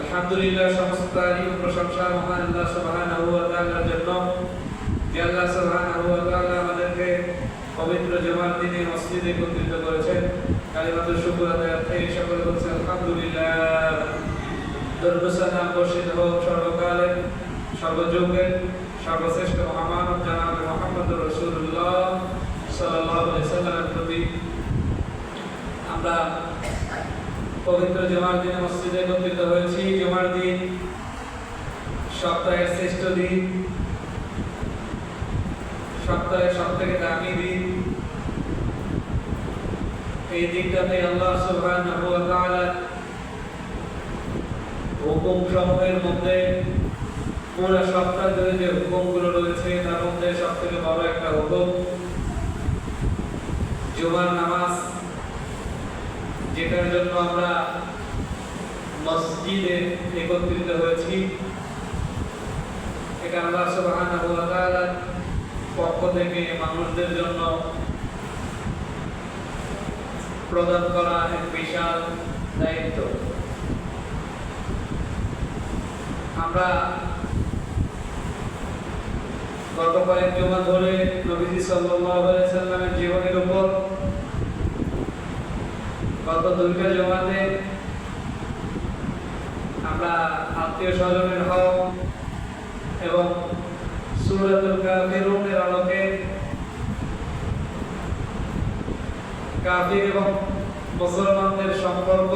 আলহামদুলিল্লাহ, সমস্ত তারিফ প্রশংসা, মহান আল্লাহ সুবহানাহু ওয়া তাআলার জন্য। যে আল্লাহ সুবহানাহু ওয়া তাআলা আমাদেরকে পবিত্র জুমার দিনে মসজিদে একত্রিত করেছেন। কালিমাতুল শুকর আদায় থেকে সকলে বলছে, আলহামদুলিল্লাহ। দরুদসালাম বর্ষিত হোক, সর্বকালের, সর্বযুগের, সর্বশ্রেষ্ঠ মহামানব জানাব মোহাম্মদ রসুল্লাহ সাল্লাল্লাহু আলাইহি প্রতি আমরা পবিত্র জুমার দিনে মসজিদে একত্রিত হয়েছি। জুমার দিন সপ্তাহের শ্রেষ্ঠ দিন, সপ্তাহের সব থেকে দামি দিন। এই দিনটাতে আল্লাহ সুবহানাহু হুকুম সমূহের মধ্যে পুরো সপ্তাহ ধরে যে হুকুমগুলো রয়েছে, তার মধ্যে সব থেকে বড় একটা হুকুম জুমার নামাজ। যেটার জন্য আমরা মসজিদে একত্রিত হয়েছি। এটা আল্লাহ সুবহানাহু পক্ষ থেকে মানুষদের জন্য প্রদান করা এক বিশাল দায়িত্ব। আমরা গত কয়েক জমা ধরে নবীজি সাল্লাল্লাহু আলাইহি সাল্লামের জীবনের উপর গত দুইটা জমাতে আমরা আত্মীয় স্বজনের হক এবং সূরাতুল কাফিরুনের আলোকে কাফির এবং মুসলমানদের সম্পর্ক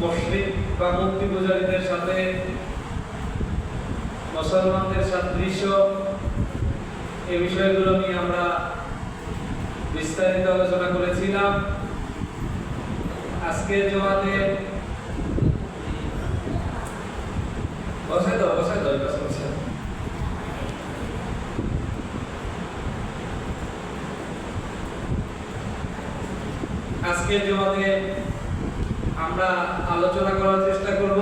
মুশরিক বা মূর্তি পূজারীদের সাথে, মুসলমানদের সাদৃশ্য এই বিষয়গুলো নিয়ে আমরা বিস্তারিত আলোচনা করেছিলাম। আজকের জমাতে বসে দাও বসে দাও বসে বসে আজকের জমাতে আমরা আলোচনা করার চেষ্টা করব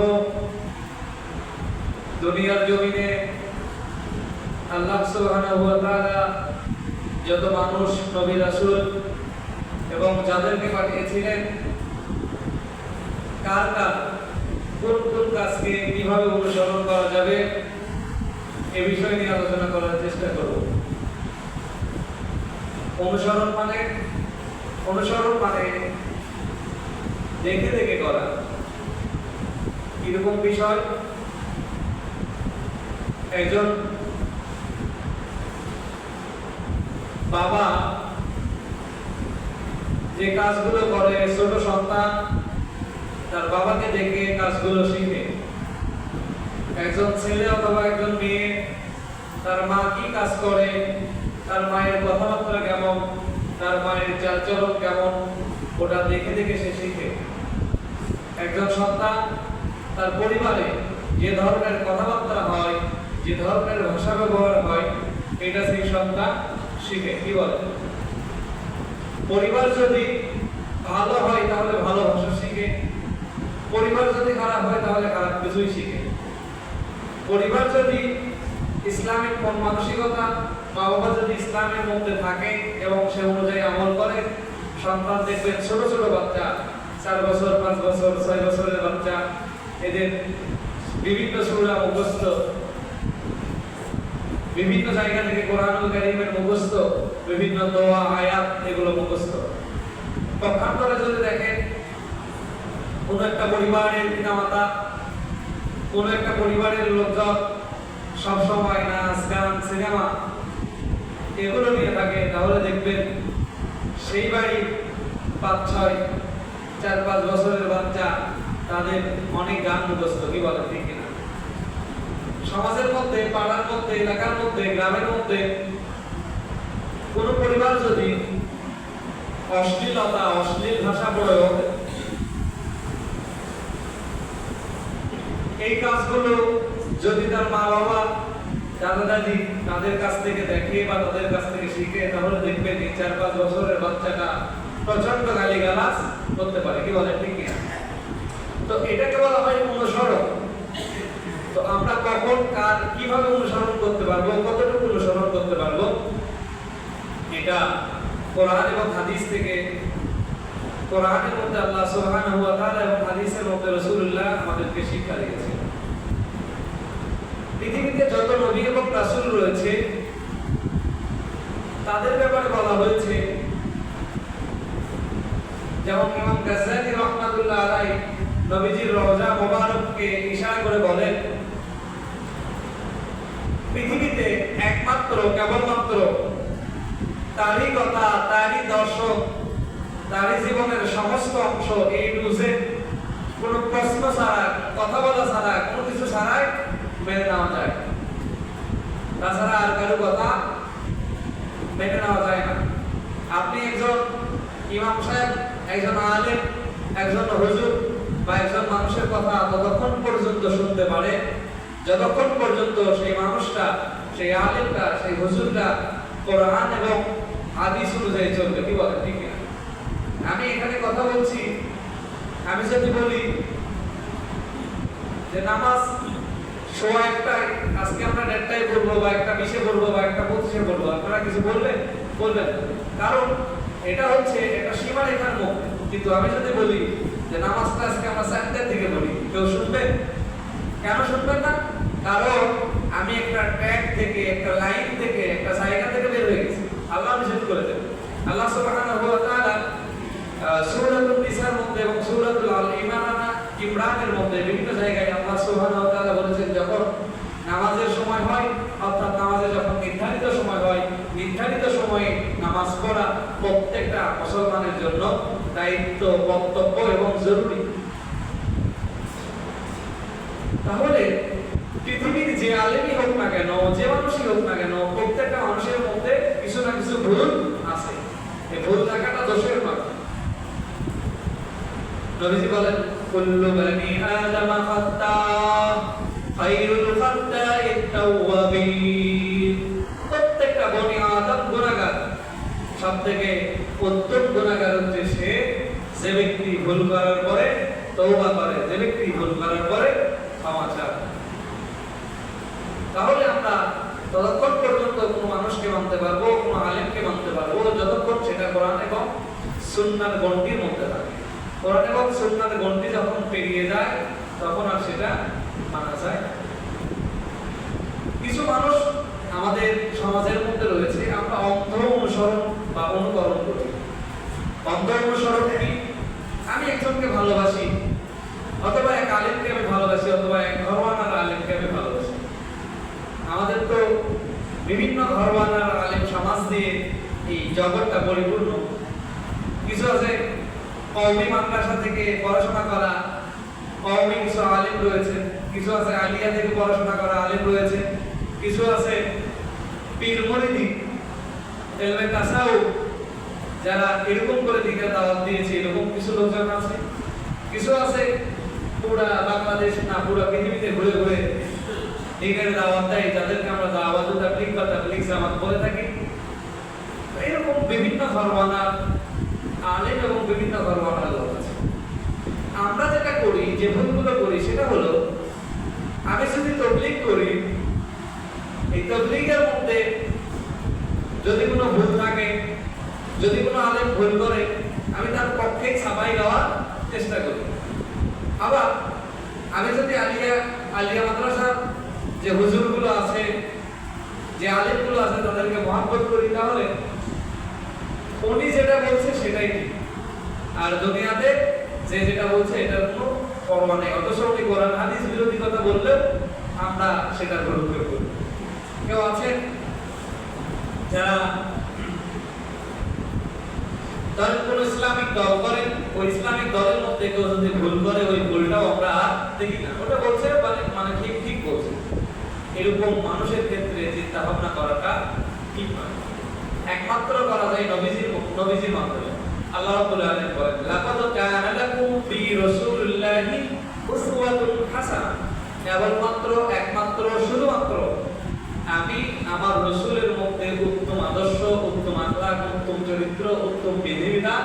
দুনিয়ার জমিনে আল্লাহ সুবহানাহু ওয়া তাআলা যত মানুষ নবী রাসূল এবং যাদেরকে পাঠিয়েছিলেন কার কার, কোন কোন কাজকে কীভাবে অনুসরণ করা যাবে, এ বিষয় নিয়ে আলোচনা করার চেষ্টা করব। অনুসরণ মানে অনুসরণ মানে দেখে দেখে করা। কীরকম বিষয়? একজন বাবা যে কাজগুলো করে, ছোট সন্তান তার বাবাকে দেখে কাজগুলো শিখে। একজন ছেলে অথবা একজন মেয়ে, তার মা কি কাজ করে, তার মায়ের কথাবার্তা কেমন, তার মায়ের চালচলন কেমন, ওটা দেখে দেখে সে শিখে। একজন সন্তান, তার পরিবারে যে ধরনের কথাবার্তা হয়, যে ধরনের ভাষা ব্যবহার হয়, এটা সেই সন্তান শিখে, কি বলে? পরিবার যদি ভালো হয়, তাহলে ভালো ভাষা শিখে। পরিবার যদি খারাপ হয়, তাহলে খারাপ কিছুই শিখে পরিবার যদি ইসলামিক মন মানসিকতা মা বাবা যদি ইসলামের মধ্যে থাকে এবং সে অনুযায়ী আমল করে, সন্তান দেখবেন ছোট ছোট বাচ্চা, চার বছর, পাঁচ বছর, ছয় বছরের বাচ্চা, এদের বিভিন্ন সুরা মুখস্থ, বিভিন্ন জায়গা থেকে কোরআনুল কারীমের মুখস্থ, বিভিন্ন দোয়া, আয়াত, এগুলো মুখস্থ। পক্ষান্তরে যদি দেখেন কোন একটা পরিবারের পিতামাতা, কোন একটা পরিবারের লোকজন সবসময় নাচ, গান, সিনেমা এগুলো নিয়ে থাকে। তাহলে দেখবেন সেই বাড়ির পাঁচ, ছয়, চার, পাঁচ বছরের বাচ্চা, তাদের অনেক গান মুখস্থ, কি বলে, ঠিক কিনা? সমাজের মধ্যে, পাড়ার মধ্যে, এলাকার মধ্যে, গ্রামের মধ্যে কোনো পরিবার যদি অশ্লীলতা, অশ্লীল ভাষা প্রয়োগ এই কাজগুলো যদি তার মা বাবা দাদা দাদি তাদের কাছ থেকে দেখে বা তাদের কাছ থেকে শিখে, তাহলে দেখবেন এই চার পাঁচ বছরের বাচ্চাটা প্রচণ্ড গালি গালাস করতে পারে। কি বলে ঠিক কিনা? তো এটাকে বলা হয় অনুসরণ। তো আমরা কখন, কার কীভাবে অনুসরণ করতে পারব, কতটুকু অনুসরণ করতে পারব, এটা কোরআন এবং হাদিস থেকে, কোরআনের মধ্যে আল্লাহ সুবহানাহু ওয়া তাআলা এবং হাদিসের মধ্যে রাসূলুল্লাহ রয়েছে, তাদের ব্যাপারে বলা হয়েছে, যেমন ইমাম গাজ্জালি রহমাতুল্লাহ আলাই নবীজির রওজা মোবারককে ইশারা করে বলেন, পৃথিবীতে একমাত্র, কেবলমাত্র তারই কথা, তারই দর্শক তারই জীবনের সমস্ত অংশ এই টু কোনো প্রশ্ন ছাড়া, কথা বলা ছাড়া, কোনো কিছু ছাড়াই মেনে নেওয়া যায়। তাছাড়া আর কারও কথা মেনে নেওয়া যায় না। আপনি একজন ইমাম সাহেব, একজন আলেম, একজন হুজুর বা একজন মানুষের কথা ততক্ষণ পর্যন্ত শুনতে পারে, যতক্ষণ পর্যন্ত সেই মানুষটা, সেই আলেমটা, সেই হুজুরটা কোরআন এবং হাদিস অনুযায়ী চলবে, কি বলে ঠিক না আমি এখানে কথা বলছি, আমি যদি বলি যে নামাজ সোয়া একটায় আজকে আমরা দেড়টায় পড়ব বা একটা বিশে পড়ব বা একটা পঁচিশে পড়ব আপনারা কিছু বলবেন? বলবেন। কারণ এটা হচ্ছে একটা সীমারেখার মুখ কিন্তু আমি যদি বলি যে নামাজটা আজকে আমরা চারটার দিকে পড়ি কেউ শুনবে কেন শুনবেন না? কারণ আমি একটা ট্র্যাক থেকে, একটা লাইন থেকে, একটা জায়গা থেকে বের হয়ে গেছি। আল্লাহ নিষেধ করে দেবে। আল্লাহ সুবহানাহু ওয়া সূরাতুন নিসার মধ্যে এবং সূরাতুল আল ইমরান ইমরানের মধ্যে বিভিন্ন জায়গায় আল্লাহ সুবহানাহু ওয়া তাআলা বলেছেন যখন নামাজের সময় হয় অর্থাৎ নামাজের যখন নির্ধারিত সময় হয় নির্ধারিত সময়ে নামাজ পড়া প্রত্যেকটা মুসলমানের জন্য দায়িত্ব কর্তব্য এবং জরুরি। তাহলে পৃথিবীর যে আলেমই হোক না কেন, যে মানুষই হোক না কেন, প্রত্যেকটা মানুষের মধ্যে কিছু না কিছু ভুল আছে। এই ভুল থাকাটা দোষের নয় নবীজি বলেন, কুল্লু বানি আদম খাত্তা খায়রুল খাত্তাইত তাওয়াবিন। প্রত্যেকটা বনি আদম গুনাহগার, সবথেকে উত্তম গুনাহগার হচ্ছে সে, যে ব্যক্তি ভুল করার পরে তওবা করে, যে ব্যক্তি ভুল করার পরে ক্ষমা চায়। তাহলে আমরা ততক্ষণ পর্যন্ত কোনো মানুষকে মানতে পারব, কোনো আলেমকে মানতে পারব, যতক্ষণ সেটা কোরআন এবং সুন্নার গণ্ডির মধ্যে থাকে। কোরআন এবং সুন্নার গণ্ডি যখন পেরিয়ে যায়, তখন আর সেটা মানা যায় কিছু মানুষ আমাদের সমাজের মধ্যে রয়েছে, আমরা অন্ধ অনুসরণ বা অনুকরণ কি? আমি একজনকে ভালোবাসি। অথবা এক আলেমকে আমি ভালোবাসি, অথবা এক ঘরওয়ানার আলেমকে আমি ভালোবাসি। আমাদের তো বিভিন্ন ঘরওয়ানার আলেম সমাজ দিয়ে এই জগৎটা পরিপূর্ণ। কিছু আছে কওমি মাদ্রাসা থেকে পড়াশোনা করা কওমি কিছু আলেম রয়েছে, কিছু আছে আলিয়া থেকে পড়াশোনা করা আলেম রয়েছে, কিছু আছে পীর মুরিদি এলমে তাসাউফ যারা এরকম করে দিকে দাওয়াত দিয়েছে, এরকম কিছু লোকজন আছে? কিছু আছে? পুরা বাংলাদেশ না, পুরা পৃথিবীতে ঘুরে ঘুরে দিনের দাওয়াত দেয়, যাদেরকে আমরা দাওয়াত তাবলিগ বা তাবলিগ জামাত বলে থাকি। এরকম বিভিন্ন ধর্মানা, আলেম এবং বিভিন্ন ধর্মানা লোক আছে। আমরা যেটা করি, যে ভুলগুলো করি, সেটা হলো, আমি যদি তবলিগ করি, এই তবলিগের মধ্যে যদি কোনো ভুল থাকে যদি কোনো আলেম ভুল করে, আমি তার পক্ষে ছাপাই দেওয়ার চেষ্টা করি। আবার আমি যদি আলিয়া আলিয়া মাদ্রাসার যে হুজুরগুলো আছে, যে আলেমগুলো আছে, তাদেরকে মহাব্বত করি, তাহলে উনি যেটা বলছে সেটাই ঠিক। আর দুনিয়াতে যে যেটা বলছে, এটার কোনো পরোয়া নেই। অথচ উনি কোরআন, হাদিস বিরোধী কথা বললেও আমরা সেটার বিরুদ্ধে করি কেউ আছেন? যারা দল কোন ইসলামিক দল করেন ওই ইসলামিক দলের মধ্যে কেউ যদি ভুল করে, ওই ভুলটাও আমরা দেখি না। ওটা বলছে মানে মানে ঠিক ঠিক বলছে। এরকম মানুষের ক্ষেত্রে চিন্তা ভাবনা করাটা ঠিক একমাত্র করা যায় নবীজির নবীজির মাধ্যমে। আল্লাহ রাব্বুল আলামিন বলেন, লাকাদ কানা লাকুম ফি রাসূলিল্লাহি উসওয়াতুন হাসানাহ। কেবলমাত্র, একমাত্র, শুধুমাত্র আমি আমার রসুলের মধ্যে উত্তম আদর্শ উত্তম আখলাক উত্তম চরিত্র, উত্তম বিধিবিধান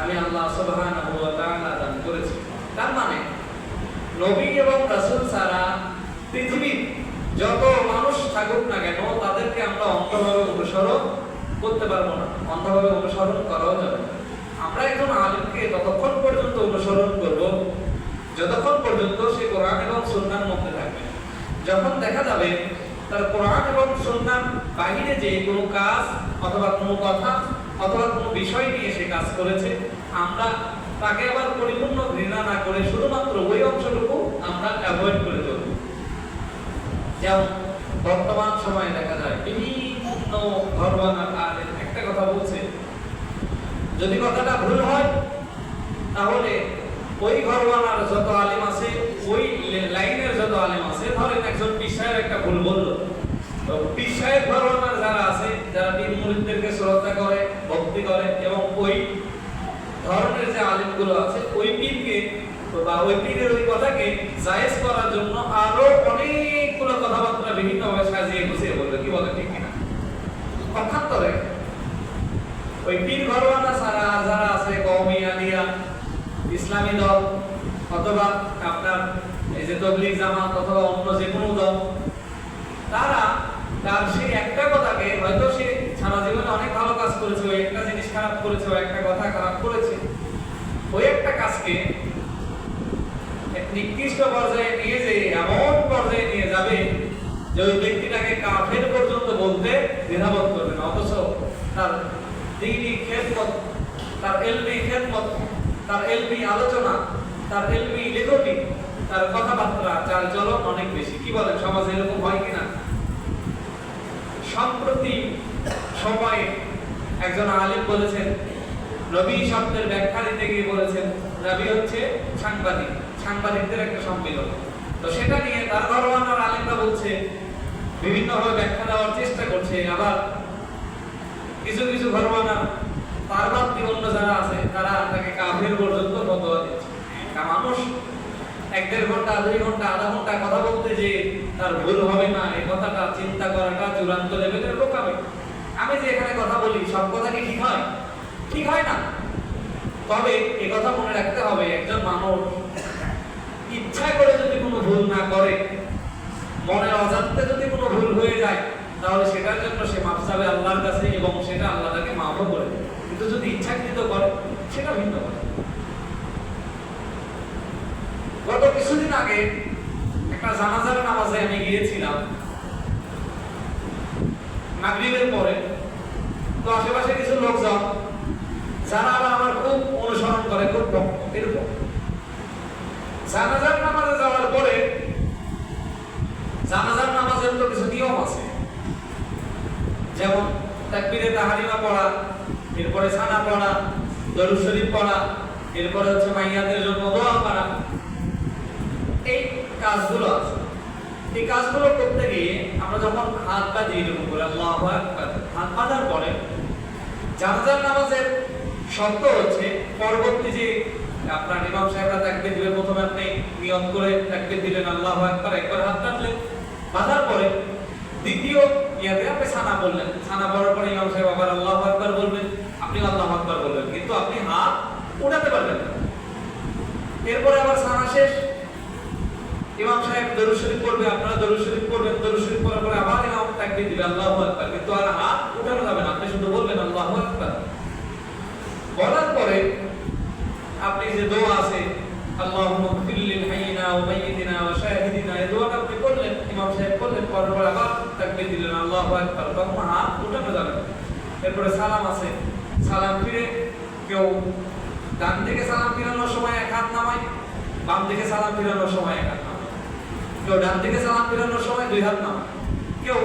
আমি আল্লাহ সুবহানাহু দান করেছি। তার মানে নবী এবং রাসূল ছাড়া পৃথিবীর যত মানুষ থাকুক না কেন, তাদেরকে আমরা অন্ধভাবে অনুসরণ করতে পারব না। অন্ধভাবে অনুসরণ করাও যাবে। আমরা একজন আলেমকে ততক্ষণ পর্যন্ত অনুসরণ করব, যতক্ষণ পর্যন্ত সে কোরআন এবং সুন্নাহর মধ্যে থাকবে যখন দেখা যাবে তার কোরআন এবং সুন্নাহ বাহিরে যে কোনো কাজ অথবা কোনো কথা অথবা কোনো বিষয় নিয়ে সে কাজ করেছে, আমরা তাকে আবার পরিপূর্ণ ঘৃণা না করে শুধুমাত্র ওই অংশটুকু আমরা অ্যাভয়েড করে চলব যেমন, বর্তমান সময়ে দেখা যায়, বিভিন্ন ধর্মানা আলেম একটা কথা বলছে, যদি কথাটা ভুল হয়, তাহলে ওই ঘরওয়ালার যত আলেম আছে, ওই লাইনের যত আলেম আছে, ধরেন একজন পিসায়ের একটা ভুল বলল। ঘরওয়ালার যারা আছে, যারা মুরিদদেরকে শ্রদ্ধা করে, ভক্তি করে, এবং ওই ধরনের যে আছে, ওই পীরকে বা ওই পীরের ওই কথাকে জায়েজ করার জন্য আরও অনেকগুলো কথাবার্তা বিভিন্নভাবে সাজিয়ে গুছিয়ে বলবে কি বলে, ঠিক কিনা? পক্ষান্তরে ওই পীর ঘরওয়ালা যারা আলিয়া ইসলামী দল অথবা আপনার এই যে তবলিগ জামাত অথবা অন্য যে কোনো দল, তারা তার সেই একটা কথাকে হয়তো সে সারা জীবনে অনেক ভালো কাজ করেছে, ওই একটা জিনিস খারাপ করেছে, ওই একটা কথা খারাপ করেছে। ওই একটা কাজকে নিকৃষ্ট পর্যায়ে নিয়ে যে, এমন পর্যায়ে নিয়ে যাবে যে ওই ব্যক্তিটাকে কাফের পর্যন্ত বলতে দ্বিধাবোধ করবে না, অথচ তার দিনই খেদমত, তার এলবি খেদমত। তার এলবি আলোচনা, তার এলবি লেখনী তার কথাবার্তা চাল চলন অনেক বেশি। কি বলেন, সমাজে এরকম হয় কিনা সম্প্রতি সময়ে একজন আলিম বলেছেন, রবি শব্দের ব্যাখ্যা দিতে গিয়ে বলেছেন, রবি হচ্ছে সাংবাদিক, সাংবাদিকদের একটা সম্মেলন। তো সেটা নিয়ে তার ঘরওয়ানার আলিমরা বলছে, বিভিন্নভাবে ব্যাখ্যা দেওয়ার চেষ্টা করছে, আবার কিছু কিছু ঘরওয়ানা তার অন্য যারা আছে তারা তাকে কাফের পর্যন্ত ফতোয়া দিচ্ছে তা মানুষ এক দেড় ঘণ্টা, দুই ঘণ্টা, আধা ঘণ্টা কথা বলতে যে তার ভুল হবে না এই কথাটা চিন্তা করাটা চূড়ান্ত লেভেলের বোকামি। আমি যে এখানে কথা বলি, সব কথা কি ঠিক হয়? ঠিক হয় না। তবে এ কথা মনে রাখতে হবে, একজন মানুষ ইচ্ছা করে যদি কোনো ভুল না করে, মনের অজান্তে যদি কোনো ভুল হয়ে যায়, তাহলে সেটার জন্য সে মাফ চাবে আল্লাহর কাছে এবং সেটা আল্লাহ তাকে মাফও করে কিন্তু যদি ইচ্ছাকৃত করে, সেটা ভিন্ন কথা গত কিছুদিন আগে একটা জানাজার নামাজে আমি গিয়েছিলাম। মাগরিবের পরে। তো আশেপাশে কিছু লোকজন, যারা আবার আমার খুব অনুসরণ করে, খুব এরকম জানাজার নামাজে যাওয়ার পরে, জানাজার নামাজের তো কিছু নিয়ম আছে। যেমন তাকবীরে তাহারিমা পড়া, এরপরে সানা পড়া, দরুদ শরীফ পড়া, এরপরে হচ্ছে মাইয়াদের জন্য দোয়া করা কাজগুলো আছে। এই কাজগুলো করতে গিয়ে আমরা যখন হাত পা দিয়ে এরকম করে আল্লাহু হাত পাতার পরে জানাজার নামাজের শর্ত হচ্ছে পরবর্তী যে আপনার ইমাম সাহেবরা তাকবীর দিবে প্রথমে আপনি নিয়ম করে তাকবীর দিলেন, আল্লাহু আকবার একবার হাত কাটলেন বাঁধার পরে দ্বিতীয় ইয়াতে আপনি সানা বললেন সানা পড়ার পরে ইমাম সাহেব আবার আল্লাহ আকবার বলবেন। আপনি আল্লাহ আকবার বলবেন। কিন্তু আপনি হাত উঠাতে পারবেন না। এরপরে আবার সানা শেষ। ইমাম সাহেব দরুদ শরীফ পড়বে, আপনারা দরুদ শরীফ পড়বেন, দরুদ শরীফ পড়ার পরে আবার ইমাম তাকবীর দিবে, আল্লাহু আকবার। কিন্তু আর হাত উঠানো যাবে না, আপনি শুধু বলবেন আল্লাহু আকবার। বলার পরে আপনি যে দোয়া আছে, আল্লাহুম্মা ইগফির লিল হাইয়িনা ওয়া মাইয়িতিনা ওয়া শাহিদিনা, এই দোয়াটা আপনি করলেন, ইমাম সাহেব করলেন পরের পর আবার তাকবীর দিলেন, আল্লাহু আকবার। তখন হাত উঠানো যাবে। এরপরে সালাম আছে, সালাম ফিরে কেউ ডান দিকে সালাম ফিরানোর সময় এক হাত নামায়, বাম দিকে সালাম ফিরানোর সময় এক হাত কেউ ডান দিকে সালাম ফিরানোর সময় দুই হাত নামায়। কেউ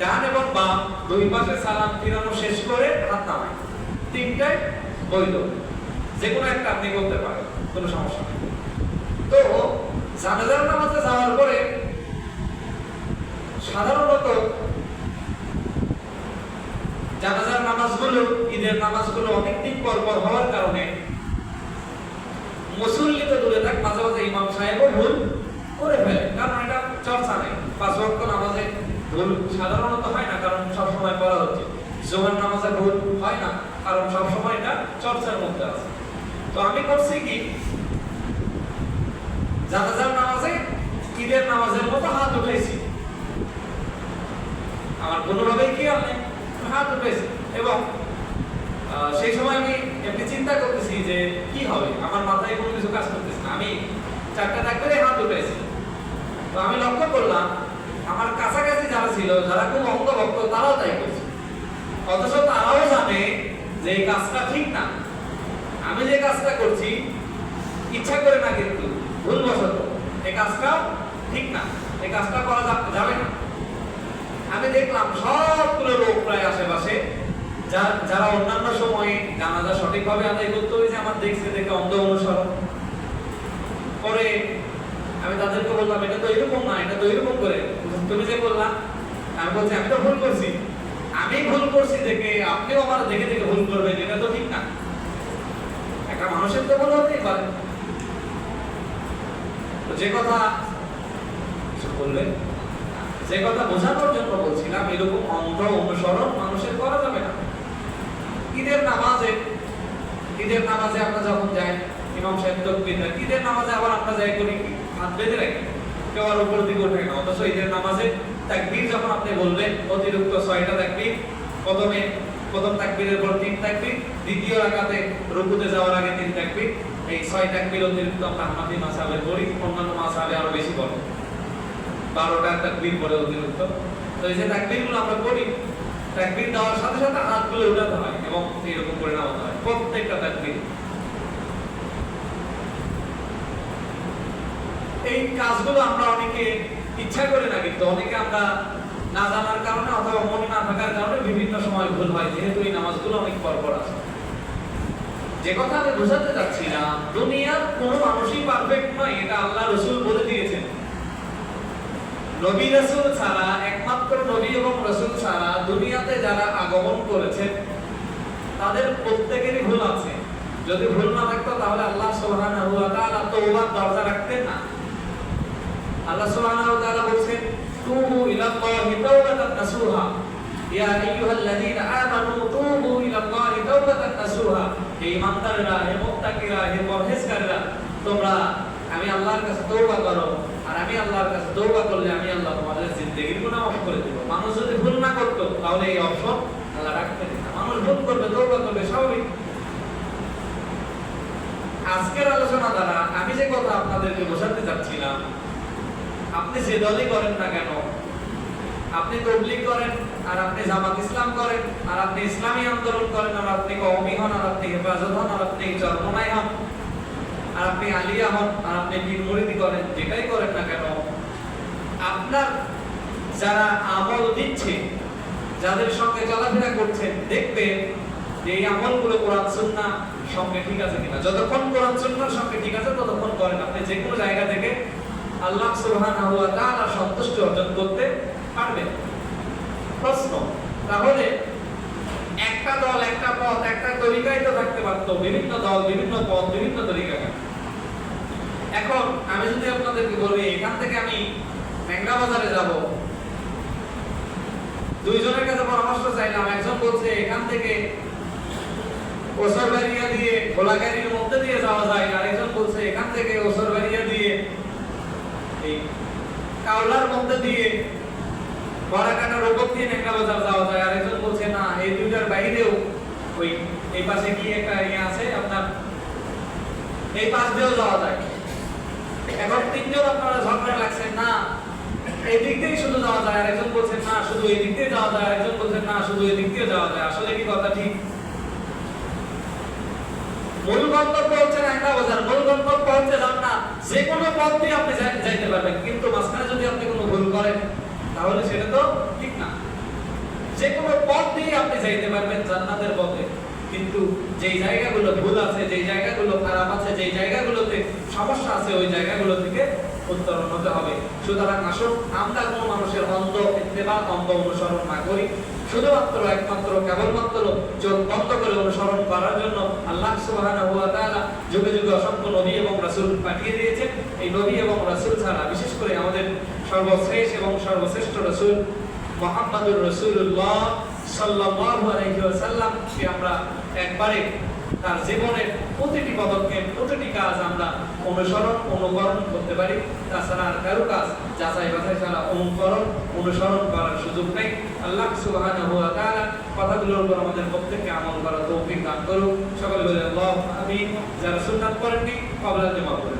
ডান এবং বাম দুই পাশে সালাম ফিরানো শেষ করে হাত নামায়। তিনটাই বৈধ। যে কোনো একটা আপনি করতে পারেন, কোনো সমস্যা নেই। তো জানাজার নামাজে যাওয়ার পরে সাধারণত জানাজার নামাজগুলো, ঈদের নামাজগুলো অনেক দিন পর পর হওয়ার কারণে মুসল্লি তো দূরে থাক, মাঝে মাঝে ইমাম সাহেবও ভুল করে ফেলে কারণ এটা চর্চা নেই পাঁচ ওয়াক্ত নামাজে ভুল সাধারণত হয় না, কারণ সব সময় পড়া হচ্ছে। জোহর নামাজে ভুল হয় না, কারণ সব সময় এটা চর্চার মধ্যে আছে। তো আমি করছি কি, জানাজার নামাজে, ঈদের নামাজের মতো হাত উঠেছি। আমার কোনোভাবেই কি আমি হাত উঠেছি। এবং সেই সময় আমি এমনি চিন্তা করতেছি যে কি হবে? আমার মাথায় কোনো কিছু কাজ করতেছে না। আমি চারটা থাকবে হাত উঠেছি। তো আমি লক্ষ্য করলাম আমার কাছাকাছি যারা ছিল, যারা খুব অন্ধভক্ত, তারাও তাই করছে। অথচ তারাও জানে যে এই কাজটা ঠিক না। আমি যে কাজটা করছি, ইচ্ছা করে না কিন্তু, ভুলবশত। এই কাজটা ঠিক না। এই কাজটা করা যাবে না। আমি দেখলাম সবগুলো লোক প্রায় আশেপাশে যারা অন্যান্য সময়ে জানাজা সঠিকভাবে আদায় করতে হয়েছে আমার দেখছে, দেখে অন্ধ অনুসরণ। পরে আমি তাদেরকে বললাম, এটা তো এরকম না, এটা তো এরকম করে তুমি যে বললা, আমি বলছি, আমি তো ভুল করছি। আমি ভুল করছি দেখে আপনিও আমার দেখে দেখে ভুল করবেন, এটা তো ঠিক না। একটা মানুষের তো ভুল হতেই পারে। যে কথা বললেন যে কথা বোঝানোর জন্য বলছিলাম, এরকম অন্ধ অনুসরণ মানুষের করা যাবে না। ঈদের নামাজে ঈদের নামাজে আমরা যখন যাই, ইমাম সাহেব তকবির ঈদের নামাজে আবার আমরা যাই করি হাত বেঁধে রাখি। উপর দিকে না, অথচ ঈদের নামাজে তাকবীর যখন আপনি অতিরিক্ত ছয়টা তাকবীর, প্রথমে, প্রথম তাকবীরের পর তিন তাকবীর, দ্বিতীয় রাকাতে রুকুতে যাওয়ার আগে তিন তাকবীর, এই ছয় তাকবীর অতিরিক্ত আমরা মাসাবে পড়ি, অন্যান্য মাসাবে আরও বেশি পড়ে। বারোটা তাকবীর পরে অতিরিক্ত। তো এই যে তাকবীরগুলো আমরা পড়ি, তাকবীর দেওয়ার সাথে সাথে হাতগুলো উঠাতে হয় এবং এরকম করে নামাতে হয়। প্রত্যেকটা তাকবীর। এই কাজগুলো আমরা অনেকে ইচ্ছা করে না, কিন্তু অনেকে আমরা না জানার কারণে অথবা মনে না থাকার কারণে বিভিন্ন সময় ভুল হয়, যেহেতু এই নামাজগুলো অনেক পর পর আছে। যে কথা আমি বোঝাতে চাচ্ছিলাম দুনিয়ার কোনো মানুষই পারফেক্ট নয়, এটা আল্লাহ রসুল বলে দিয়েছেন। নবী রসুল ছাড়া, একমাত্র নবী এবং রসুল ছাড়া দুনিয়াতে যারা আগমন করেছেন, তাদের প্রত্যেকেরই ভুল আছে। যদি ভুল না থাকতো তাহলে আল্লাহ সুবহানাহু ওয়া তাআলা তওবার দরজা রাখতেন না আল্লাহ সুবহানাহু ওয়া তাআলা বলেন তুবু ইলাল্লাহি তাওবাতান নাসুহা ইয়া আইয়ুহাল্লাযীনা আমানু তুবু ইলাল্লাহি তাওবাতান তোমরা, আমি আল্লাহর কাছে তওবা করো। আর আমি আল্লাহর কাছে তওবা করলে আমি আল্লাহ তোমাদের জিন্দেগির মাফ করে দেব। মানুষ যদি ভুল না করতো, তাহলে এই অপশন আল্লাহ রাখতেন মানুষ ভুল করবে, তওবা করবে, স্বাভাবিক। আজকের আলোচনা দ্বারা আমি যে কথা আপনাদেরকে বোঝাতে চাচ্ছিলাম, আপনি যে দলই করেন না কেন আপনি তবলিগ করেন, আর আপনি জামাত ইসলাম করেন, আর আপনি ইসলামী আন্দোলন করেন, আর আপনি কওমি হন, আর আপনি হেফাজত হন, আর আপনি চরমনাই হন, আর আপনি আলিয়া হন, আর আপনি পীর করেন, যেটাই করেন না কেন, আপনার যারা আমল দিচ্ছে, যাদের সঙ্গে চলাফেরা করছেন, দেখবেন যে এই আমলগুলো কোরআন সুন্নাহ সঙ্গে ঠিক আছে কিনা। যতক্ষণ কোরআন সুন্নাহর সঙ্গে ঠিক আছে, ততক্ষণ করেন। আপনি যে কোনো জায়গা থেকে আল্লাহ সুবহানাহু ওয়া তাআলা সন্তুষ্টি অর্জন করতে পারবেন প্রশ্ন। তাহলে একটা দল, একটা পথ, একটা তরিকায় তো থাকতে পারতো। বিভিন্ন দল, বিভিন্ন পথ, বিভিন্ন তরিকা এখন আমি যদি আপনাদেরকে বলি, এখান থেকে আমি মেঘনা বাজারে যাব। দুইজনের কাছে পরামর্শ চাইলাম। একজন বলছে, এখান থেকে ওসরবাড়িয়া দিয়ে গোলাগাড়ির মধ্যে দিয়ে যাওয়া যায়। আরেকজন বলছে, এখান থেকে ওসরবাড়িয়া দিয়ে এই কাউলার মধ্যে দিয়ে বড়াকাটার উপর দিয়ে নেকড়া বাজার যাওয়া যায়। আরেকজন বলছে, না, এই দুইটার বাইরেও ওই, এই পাশে কি একটা ইয়ে আছে, আপনার এই পাশ দিয়েও যাওয়া যায়। এখন তিনজন আপনারা ঝগড়া লাগছে, না, এই দিক দিয়েই শুধু যাওয়া যায়। আরেকজন বলছেন না, শুধু এই দিক দিয়ে যাওয়া যায়। আরেকজন বলছেন না, শুধু এই দিক দিয়ে যাওয়া যায়। আসলে কি কথা ঠিক? মূল গন্তব্য হচ্ছে একটা বাজার। মূল গন্তব্য হচ্ছে জান্নাত যে কোনো পথ দিয়ে আপনি যাইতে পারবেন। কিন্তু মাঝখানে যদি আপনি কোনো ভুল করেন তাহলে সেটা তো ঠিক না। যে কোনো পথ দিয়ে আপনি যাইতে পারবেন জান্নাতের পথে। কিন্তু যেই জায়গাগুলো ভুল আছে, যেই জায়গাগুলো খারাপ আছে, যেই জায়গাগুলোতে সমস্যা আছে, ওই জায়গাগুলো থেকে উত্তরণ হতে হবে। সুতরাং আসুন, আমরা কোনো মানুষের অন্ধ ইত্তেবা, অন্ধ অনুসরণ না করি। শুধুমাত্র, একমাত্র, কেবলমাত্র চোখ বন্ধ করে অনুসরণ করার জন্য আল্লাহ সুবহানাহু ওয়া তাআলা যুগে যুগে অসংখ্য নবী এবং রাসূল পাঠিয়ে দিয়েছেন। এই নবী এবং রাসূল ছাড়া, বিশেষ করে আমাদের সর্বশ্রেষ্ঠ এবং সর্বশ্রেষ্ঠ রাসূল মুহাম্মাদুর রাসূলুল্লাহ সাল্লাল্লাহু আলাইহি ওয়াসাল্লাম। কে আমরা একবারে তার জীবনের প্রতিটি পদক্ষেপ, প্রতিটি কাজ আমরা অনুসরণ, অনুকরণ করতে পারি। তাছাড়া আর কারও কাজ যাচাই বাছাই ছাড়া অনুকরণ, অনুসরণ করার সুযোগ নেই। আল্লাহ সুবহানাহু ওয়া তাআলা কথাগুলোর উপর আমাদের প্রত্যেককে আমল করার তৌফিক দান করুক। সকলে বলে আল্লাহ আমিন। যারা সুন্নাত করেননি কবলা জমা করবেন